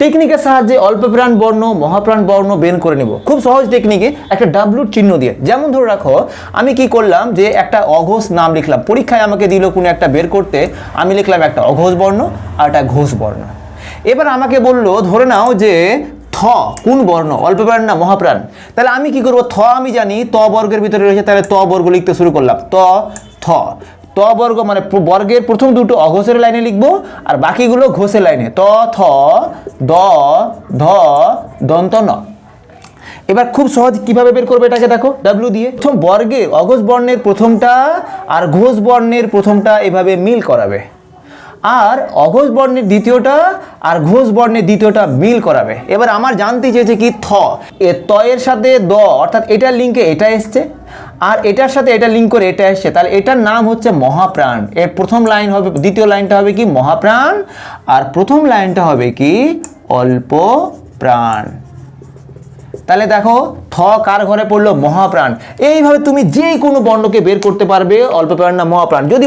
টেকনিকের সাহায্যে অল্প প্রাণ বর্ণ, মহাপ্রাণ বর্ণ বের করে নিব। খুব সহজ টেকনিকে একটা ডাব্লুর চিহ্ন দিয়ে। যেমন ধরে রাখো, আমি কি করলাম যে একটা অঘোষ নাম লিখলাম। পরীক্ষায় আমাকে দিল কোনো একটা বের করতে, আমি লিখলাম একটা অঘোষ বর্ণ আর একটা ঘোষ বর্ণ। এবার আমাকে বলল, ধরে নাও যে থ, কোন বর্ণ? অল্প প্রাণ না মহাপ্রাণ? তাহলে আমি কি করব? থ আমি জানি, ত বর্গের ভিতরে রয়েছে, তাহলে ত বর্গ লিখতে শুরু করলাম। ত, থ। ত বর্গ মানে বর্গের প্রথম দুটো অঘোষের লাইনে লিখব, আর বাকিগুলো ঘোষের লাইনে। ত, থ, দ, ধ, দন্ত, ন। এবার খুব সহজ কীভাবে বের করবে এটাকে দেখো ডাব্লু দিয়ে। প্রথম বর্গের অঘোষ বর্ণের প্রথমটা আর ঘোষ বর্ণের প্রথমটা এভাবে মিল করাবে। আর অঘোষ বর্ণের দ্বিতীয়টা আর ঘোষ বর্ণের দ্বিতীয়টা মিল করাবে। এবার আমার জানতে চেয়েছে কি থ। এ ত এর সাথে দ, অর্থাৎ এটার লিঙ্কে এটা এসছে, আর এটার সাথে এটা লিঙ্ক করে এটা এসছে। তাহলে এটার নাম হচ্ছে মহাপ্রাণ। এর প্রথম লাইন হবে, দ্বিতীয় লাইনটা হবে কি মহাপ্রাণ, আর প্রথম লাইনটা হবে কি অল্প প্রাণ। তাহলে দেখো, থ কার ঘরে পড়ল? মহাপ্রাণ। এইভাবে তুমি যে কোনো বর্ণকে বের করতে পারবে, অল্প প্রাণ না মহাপ্রাণ। যদি